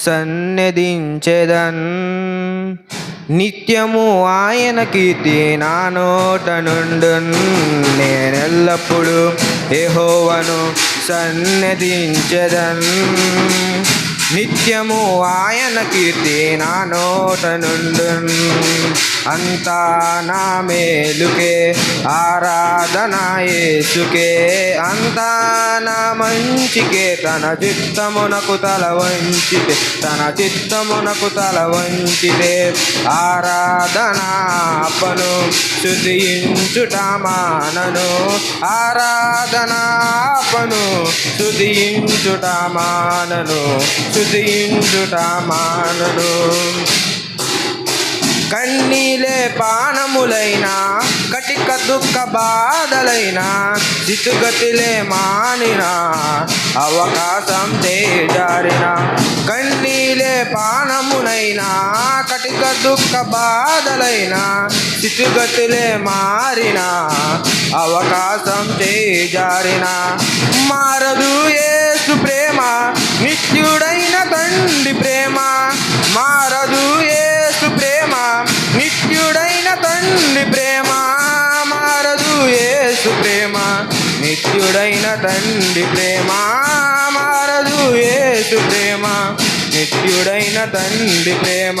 సన్నిధించెదన్. నిత్యము ఆయన కీర్తి నా నోట నుండు నేనెల్లప్పుడూ ఏహోవను సన్నిధించెదన్. నిత్యము ఆయన కీర్తి నా నోట నుండు అంతా నా మేలుకే ఆరాధన యేసుకే. అంతా నా మంచికే తన చిత్తమునకు తల వంచితే తన చిత్తమునకు తల వంచితే ఆరాధన శుద్ధించుట మానను ఆరాధనాపను. శుద్ధించుట మానను శుద్ధించుట మానను కన్నీలే పానములైనా కటిక దుఃఖ బాధలైనా స్థితిగతిలే మానిన అవకాశం చేజారిన. కన్నీలే పానములైనా దుఃఖ బాధలైనా స్థితిగతులే మారిన అవకాశం చేజారిన. మారదు ఏసు ప్రేమ నిత్యుడైన తండ్రి ప్రేమ. మారదు ఏసు ప్రేమ నిత్యుడైన తండ్రి ప్రేమ. మారదు ఏసు ప్రేమ నిత్యుడైన తండ్రి ప్రేమ. మారదు ఏసు ప్రేమ నిత్యుడైన తండ్రి ప్రేమ.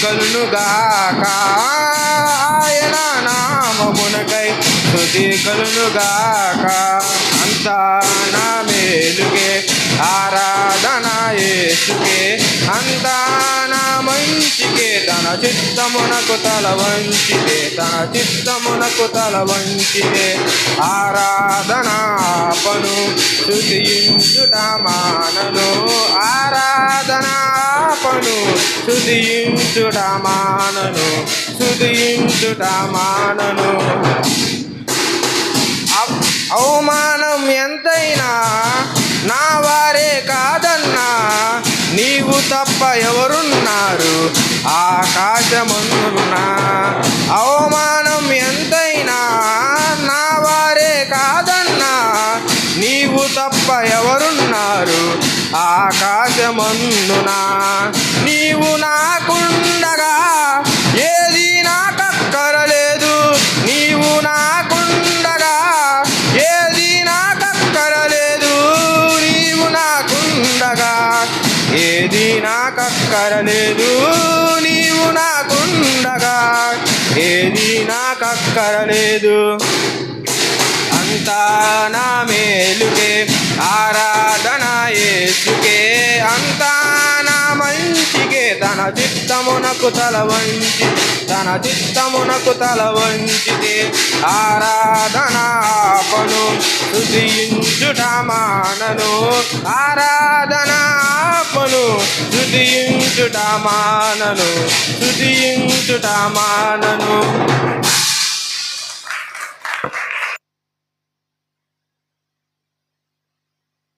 స్తుతి ఆయన నామమునకై. స్తుతి కలును అంతా నా మేలుకే. ఆరాధన యేసుకే. అంతా నా మంచికే. తన చిత్తమునకు తల వంచితే తన చిత్తమునకు తల వంచితే. ఆరాధనా ఆరాధనాపను శుతించుట మానను ఆరాధనాపను శుతించుట మానను శుతించుట మానను అవమానం ఎంతైనా నా వారే కాదన్నా. నీవు తప్ప ఎవరున్నారు? ఆకాశమున్నా అవమానం ఎవరున్నారు ఆకాశమందున? నీవు నాకుండగా ఏది నాకక్కరలేదు. నీవు నాకుండగా ఏది నాకక్కరలేదు. నీవు నాకుండగా ఏది నాకక్కరలేదు. నీవు నాకుండగా ఏది నాకక్కరలేదు. అంతా నా మేలుకే ఆరాధన యేసుకే అంతా నా మంచికే తన చిత్తమునకు తల వంచి తన చిత్తమునకు తల వంచితే ఆరాధనాపను శుద్ధించుట మానను. ఆరాధనాపను శుద్ధించుట మానను శుద్ధించుట మానను.